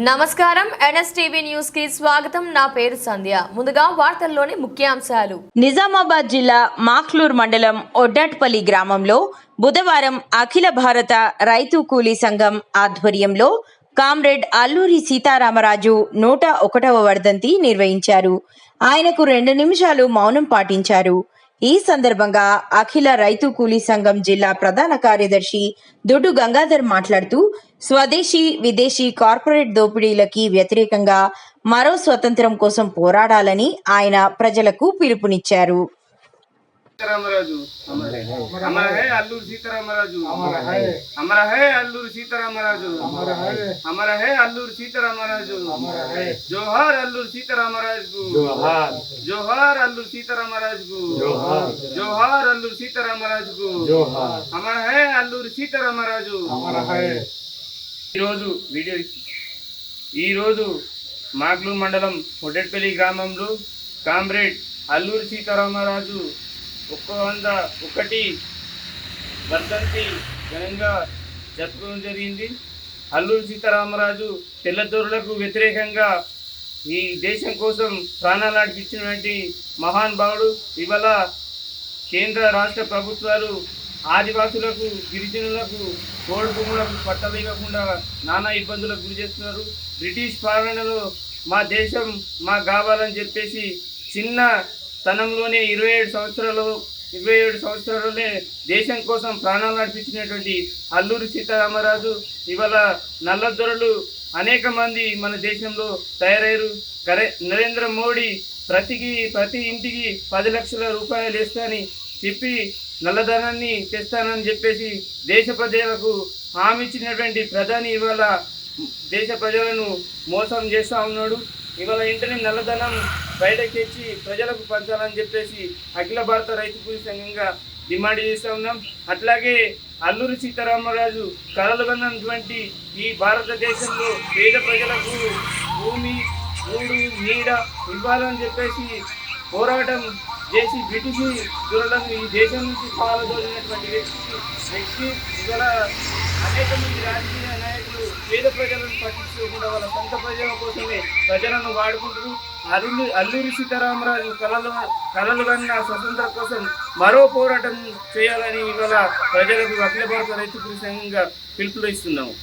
నమస్కారం. ఎన్ఎస్టీవీ న్యూస్కి స్వాగతం. నా పేరు సంధ్య. ముందుగా వార్తల్లోని ముఖ్యాంశాలు. నిజామాబాద్ జిల్లా మాక్లూర్ మండలం ఒడ్డాట్పల్లి గ్రామంలో బుధవారం అఖిల భారత రైతు కూలీ సంఘం ఆధ్వర్యంలో కామ్రేడ్ అల్లూరి సీతారామరాజు నూట ఒకటవ వర్ధంతి నిర్వహించారు. ఆయనకు రెండు నిమిషాలు మౌనం పాటించారు. ఈ సందర్భంగా అఖిల రైతు కూలీ సంఘం జిల్లా ప్రధాన కార్యదర్శి దొడ్డు గంగాధర్ మాట్లాడుతూ స్వదేశీ విదేశీ కార్పొరేట్ దోపిడీలకి వ్యతిరేకంగా మరో స్వతంత్రం కోసం పోరాడాలని ఆయన ప్రజలకు పిలుపునిచ్చారు. సీతారామరాజు. అమర హే. అల్లూరు సీతారామరాజు. అమర హే. అల్లూరు సీతారామరాజు. అమర హే. అల్లూరు సీతారామరాజు. జోహార్ అల్లూరు సీతారామరాజుకు. జోహార్. అల్లూరు సీతారామరాజుకు. జోహార్. అల్లూరు సీతారామరాజుకు. అమర హే అల్లూరు సీతారామరాజు. ఈరోజు వీడియో ఈరోజు మాగ్లూరు మండలం ఒడ్డెట్పల్లి గ్రామంలో కామ్రేడ్ అల్లూరి సీతారామరాజు ఒక్క వంద ఒకటి వర్ధంతి ఘనంగా జరుపుకోవడం జరిగింది. అల్లూరి సీతారామరాజు తెల్లదొరలకు వ్యతిరేకంగా ఈ దేశం కోసం ప్రాణాలాడిపించినటువంటి మహాన్ భావుడు ఇవాళ కేంద్ర రాష్ట్ర ప్రభుత్వాలు ఆదివాసులకు గిరిజనులకు కోడుకుములకు భూములకు నానా ఇబ్బందులకు గురి చేస్తున్నారు. బ్రిటిష్ పాలనలో మా దేశం మా కావాలని చెప్పేసి చిన్న తనంలోనే ఇరవై ఏడు సంవత్సరాలు ఇరవై ఏడు సంవత్సరాలనే దేశం కోసం ప్రాణాలు నడిపించినటువంటి అల్లూరి సీతారామరాజు ఇవాళ నల్లదొరలు అనేక మంది మన దేశంలో తయారయ్యారు. కరే నరేంద్ర మోడీ ప్రతికి ప్రతి ఇంటికి పది లక్షల రూపాయలు వేస్తానని చెప్పి నల్లధనాన్ని తెస్తానని చెప్పేసి దేశ ప్రజలకు హామీ ఇచ్చినటువంటి ప్రధాని ఇవాళ దేశ ప్రజలను మోసం చేస్తూ ఉన్నాడు. ఇవాళ ఇంటనే నల్లధనం బయటకు తెచ్చి ప్రజలకు పంచాలని చెప్పేసి అఖిల భారత రైతు కూలీ సంఘంగా డిమాండ్ చేస్తూ ఉన్నాం. అట్లాగే అల్లూరి సీతారామరాజు కలలు కన్నటువంటి ఈ భారతదేశంలో పేద ప్రజలకు భూమి మూడు నీడ ఇవ్వాలని చెప్పేసి పోరాటం చేసి బ్రిటిష్ చూడడం ఈ దేశం నుంచి పాలదోలినటువంటి వ్యక్తి వ్యక్తి ఇవాళ అనేక మంది రాజకీయ నాయకులు పేద ప్రజలను పట్టించుకోకుండా వాళ్ళ సొంత ప్రజల కోసమే ప్రజలను వాడుకుంటూ అల్లు అల్లూరి సీతారామరాజు కళలు కళలు కన్న స్వతంత్ర కోసం మరో పోరాటం చేయాలని ఇవాళ ప్రజలకు అఖిల భారత రైతు సంఘంగా పిలుపులు ఇస్తున్నాము